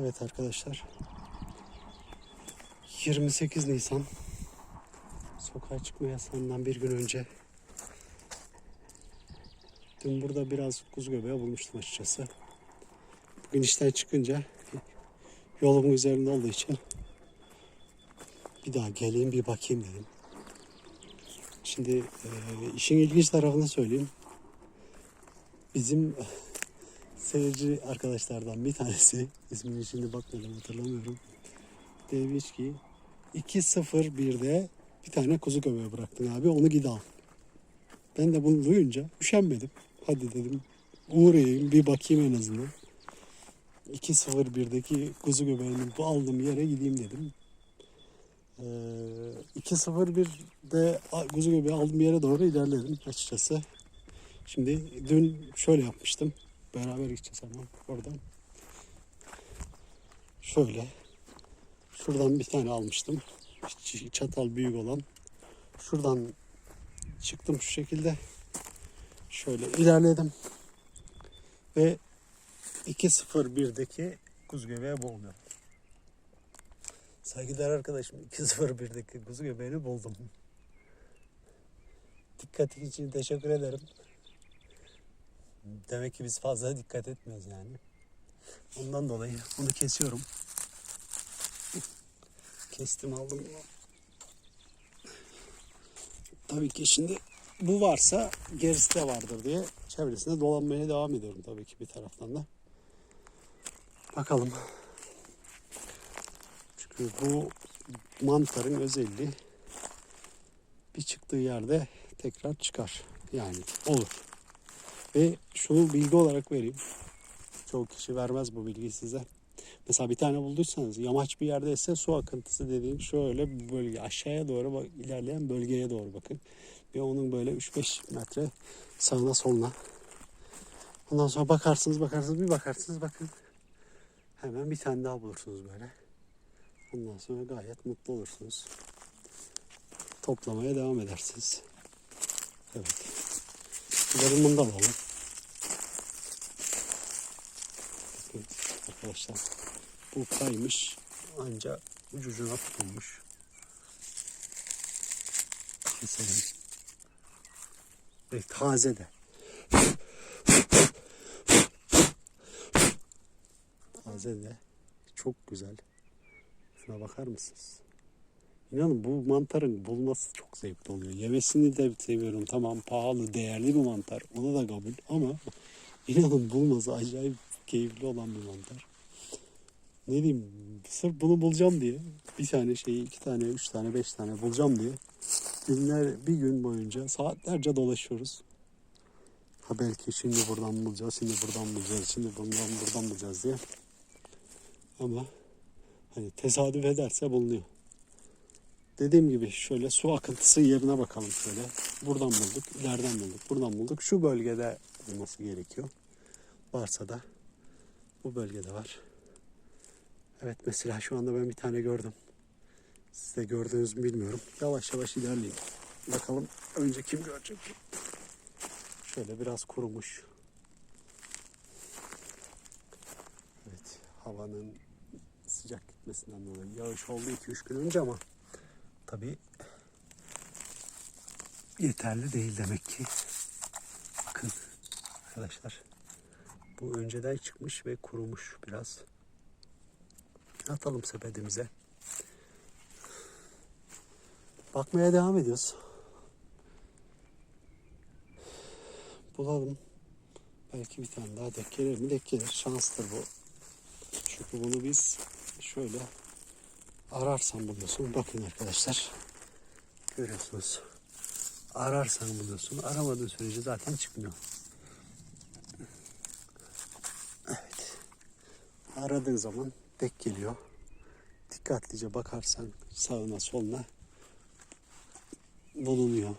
Evet arkadaşlar. 28 Nisan sokağa çıkma yasağından bir gün önce dün burada biraz kuzu göbeği bulmuştum açıkçası. Bugün işten çıkınca yolumun üzerinde olduğu için bir daha geleyim bir bakayım dedim. Şimdi e, işin ilginç tarafını söyleyeyim. Bizim seyirci arkadaşlardan bir tanesi ismini şimdi bakmadım hatırlamıyorum. Demiş ki 2.01'de bir tane kuzu göbeği bıraktın abi onu gidi al. Ben de bunu duyunca üşenmedim. Hadi dedim uğrayayım bir bakayım en azından. 2.01'deki kuzu göbeğini bu aldığım yere gideyim dedim. Ee, 2.01'de kuzu göbeği aldığım yere doğru ilerledim açıkçası. Şimdi dün şöyle yapmıştım. Beraber gideceğiz ama oradan. Şöyle. Şuradan bir tane almıştım. Çatal büyük olan. Şuradan çıktım şu şekilde. Şöyle ilerledim. Ve 2.01'deki kuzu göbeği buldum. Saygıdeğer arkadaşım 2.01'deki kuzu göbeğini buldum. Dikkatin için teşekkür ederim. Demek ki biz fazla dikkat etmiyoruz yani. Ondan dolayı bunu kesiyorum. Kestim aldım. Tabii ki şimdi bu varsa gerisi de vardır diye çevresinde dolanmaya devam ediyorum tabii ki bir taraftan da. Bakalım. Çünkü bu mantarın özelliği bir çıktığı yerde tekrar çıkar. Yani olur. Ve şunu bilgi olarak vereyim. Çoğu kişi vermez bu bilgiyi size. Mesela bir tane bulduysanız yamaç bir yerde ise su akıntısı dediğim şöyle bir bölge aşağıya doğru bak, ilerleyen bölgeye doğru bakın. Ve onun böyle 3-5 metre sağına soluna. Ondan sonra bakarsınız bakarsınız bir bakarsınız bakın. Hemen bir tane daha bulursunuz böyle. Ondan sonra gayet mutlu olursunuz. Toplamaya devam edersiniz. Evet. Gidelim bunu da alalım. Bakın arkadaşlar. Bu kaymış. Anca ucucuna tutulmuş. Keselim. Ve taze de. Taze de. Çok güzel. Şuna bakar mısınız? İnanın bu mantarın bulması çok zevkli oluyor. Yemesini de seviyorum. Tamam pahalı, değerli bir mantar. Ona da kabul ama inanın bulması acayip keyifli olan bir mantar. Ne diyeyim, sırf bunu bulacağım diye bir tane şeyi, iki tane, üç tane, beş tane bulacağım diye günler, bir gün boyunca saatlerce dolaşıyoruz. Ha belki şimdi buradan bulacağız, şimdi buradan bulacağız, şimdi buradan buradan bulacağız diye. Ama hani tesadüf ederse bulunuyor. Dediğim gibi şöyle su akıntısı yerine bakalım şöyle. Buradan bulduk, ileriden bulduk, buradan bulduk. Şu bölgede olması gerekiyor. Varsa da bu bölgede var. Evet mesela şu anda ben bir tane gördüm. Siz de gördünüz mü bilmiyorum. Yavaş yavaş ilerleyeyim. Bakalım önce kim görecek? Şöyle biraz kurumuş. Evet havanın sıcak gitmesinden dolayı yağış oldu 2-3 gün önce ama tabii yeterli değil demek ki. Bakın arkadaşlar bu önceden çıkmış ve kurumuş biraz. Atalım sepetimize. Bakmaya devam ediyoruz. Bulalım. Belki bir tane daha dek gelir mi? Dek gelir. Şanstır bu. Çünkü bunu biz şöyle ararsan buluyorsun. Bakın arkadaşlar. Görüyorsunuz. Ararsan buluyorsun. Aramadığın sürece zaten çıkmıyor. Evet. Aradığın zaman dek geliyor. Dikkatlice bakarsan sağına soluna bulunuyor.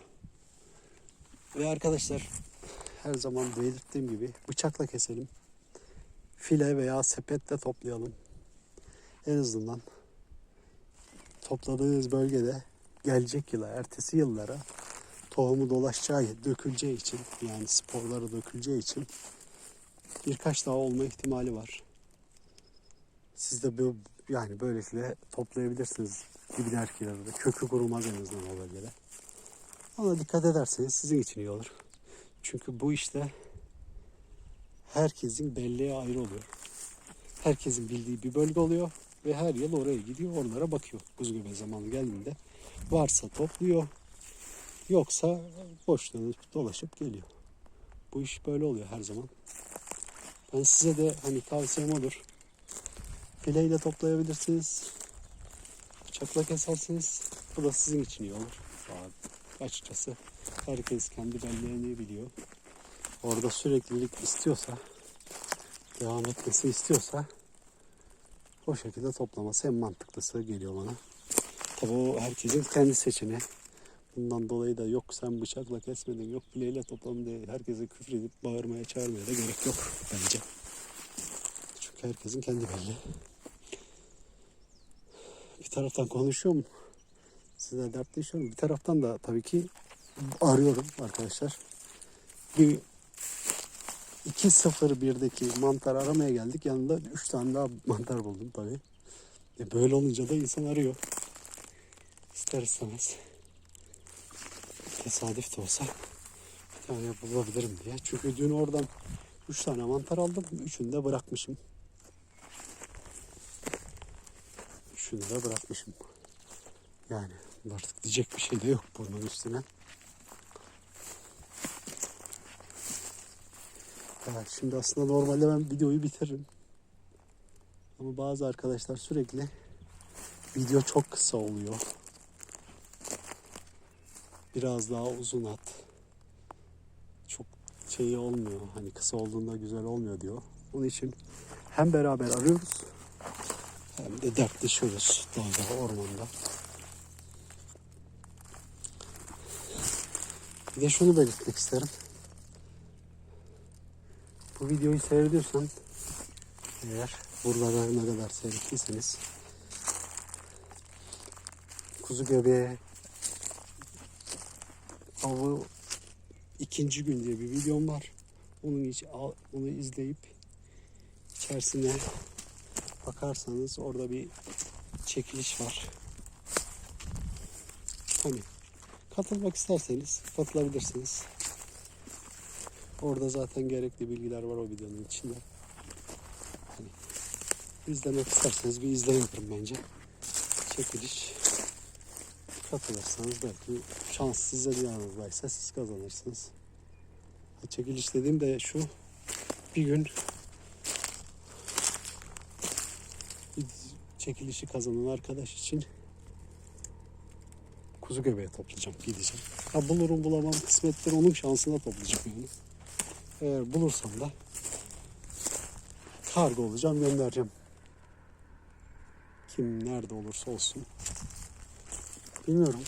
Ve arkadaşlar her zaman belirttiğim gibi bıçakla keselim. File veya sepetle toplayalım. En azından topladığınız bölgede gelecek yıla, ertesi yıllara tohumu dolaşacağı, döküleceği için yani sporları döküleceği için birkaç daha olma ihtimali var. Siz de bu, yani böylelikle toplayabilirsiniz dibine erkeğleri de. Kökü kurumaz en azından o bölgede. Ona dikkat ederseniz sizin için iyi olur. Çünkü bu işte herkesin belleğe ayrı oluyor. Herkesin bildiği bir bölge oluyor ve her yıl oraya gidiyor, oralara bakıyor. Kuzu göbeği zamanı geldiğinde varsa topluyor, yoksa boş dönüp dolaşıp geliyor. Bu iş böyle oluyor her zaman. Ben size de hani tavsiyem odur. Fileyle toplayabilirsiniz. Bıçakla kesersiniz. Bu da sizin için iyi olur. Açıkçası herkes kendi belleğini biliyor. Orada süreklilik istiyorsa, devam etmesi istiyorsa o şekilde toplaması en mantıklısı geliyor bana. Tabii o herkesin kendi seçeneği. Bundan dolayı da yok sen bıçakla kesmedin, yok bileğiyle topladın diye herkese küfür edip bağırmaya çağırmaya da gerek yok bence. Çünkü herkesin kendi belli. Bir taraftan konuşuyorum. Size dertleşiyorum. Bir taraftan da tabii ki arıyorum arkadaşlar. Bir 2.01'deki mantar aramaya geldik. Yanında 3 tane daha mantar buldum tabii. E böyle olunca da insan arıyor. İster istemez. Tesadüf de olsa bir tane bulabilirim diye. Çünkü dün oradan 3 tane mantar aldım. Üçünü de bırakmışım. Üçünü de bırakmışım. Yani artık diyecek bir şey de yok bunun üstüne. Ya şimdi aslında normalde ben videoyu bitiririm. Ama bazı arkadaşlar sürekli video çok kısa oluyor. Biraz daha uzun at. Çok şey olmuyor. Hani kısa olduğunda güzel olmuyor diyor. Onun için hem beraber arıyoruz hem de dertleşiyoruz dağda, ormanda. Bir de şunu belirtmek isterim. Bu videoyu seyrediyorsan eğer buralara ne kadar seyrettiyseniz kuzu göbeğe avı ikinci gün diye bir videom var. İçin onu izleyip içerisine bakarsanız orada bir çekiliş var. Hani katılmak isterseniz katılabilirsiniz. Orada zaten gerekli bilgiler var o videonun içinde. Hani izlemek isterseniz bir izleyin bence. Çekiliş. Katılırsanız belki şans size bir yanınızdaysa siz kazanırsınız. Çekiliş dediğim de şu bir gün bir çekilişi kazanan arkadaş için kuzu göbeği toplayacağım gideceğim. Ha bulurum bulamam kısmettir onun şansına toplayacağım yani. Eğer bulursam da kargo olacağım göndereceğim. Kim nerede olursa olsun. Bilmiyorum.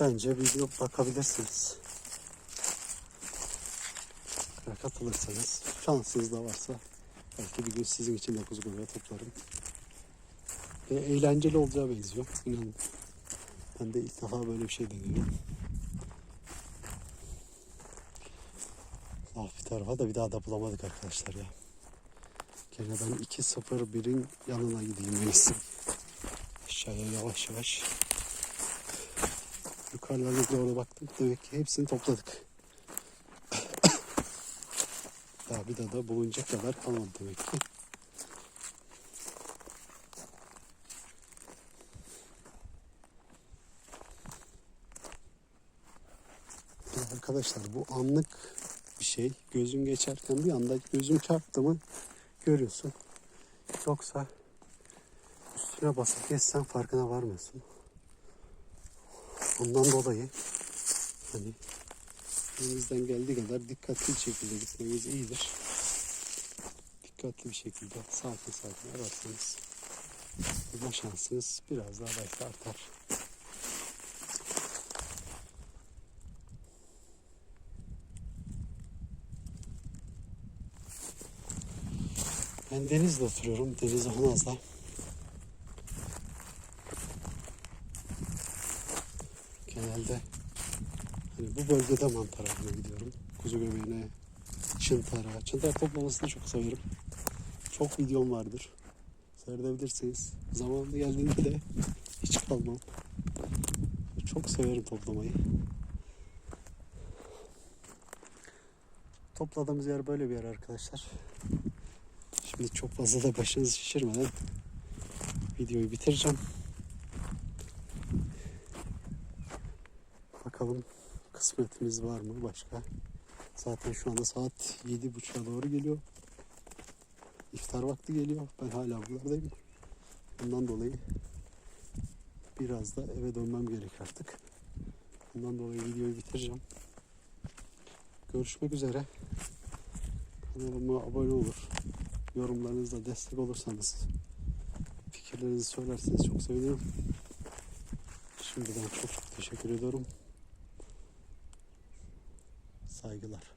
Bence video bakabilirsiniz. Katılırsanız şansınız da varsa belki bir gün sizin için de kuzu göbeği toplarım. Ve eğlenceli olacağı benziyor. İnanın. Ben de ilk defa böyle bir şey deniyorum. Ah bir tarafa da bir daha da bulamadık arkadaşlar ya. Gene ben 2-0-1'in yanına gideyim en iyisi. Aşağıya yavaş yavaş. Yukarılara doğru baktım. Demek ki hepsini topladık. Daha bir daha da bulunacak kadar kalmadı demek ki. Ya Arkadaşlar bu anlık bir şey. Gözün geçerken bir anda gözün çarptı mı görüyorsun. Yoksa üstüne basıp geçsen farkına varmıyorsun. Ondan dolayı hani elimizden geldiği kadar dikkatli bir şekilde gitmemiz iyidir. Dikkatli bir şekilde sakin sakin ararsanız bulma şansınız biraz daha belki artar. Ben Deniz'de oturuyorum. Deniz Honaz'da. Genelde hani bu bölgede mantar avına gidiyorum. Kuzu göbeğine, çıntara. Çıntar toplamasını çok severim. Çok videom vardır. seyredebilirsiniz. Zamanı geldiğinde de hiç kalmam. Çok severim toplamayı. Topladığımız yer böyle bir yer arkadaşlar. Şimdi çok fazla da başınızı şişirmeden videoyu bitireceğim. Bakalım kısmetimiz var mı başka? Zaten şu anda saat yedi buçuğa doğru geliyor. İftar vakti geliyor. Ben hala buralardayım. Bundan dolayı biraz da eve dönmem gerek artık. Bundan dolayı videoyu bitireceğim. Görüşmek üzere. Kanalıma abone olur. Yorumlarınızla destek olursanız fikirlerinizi söylerseniz çok sevinirim. Şimdiden çok çok teşekkür ediyorum. Saygılar.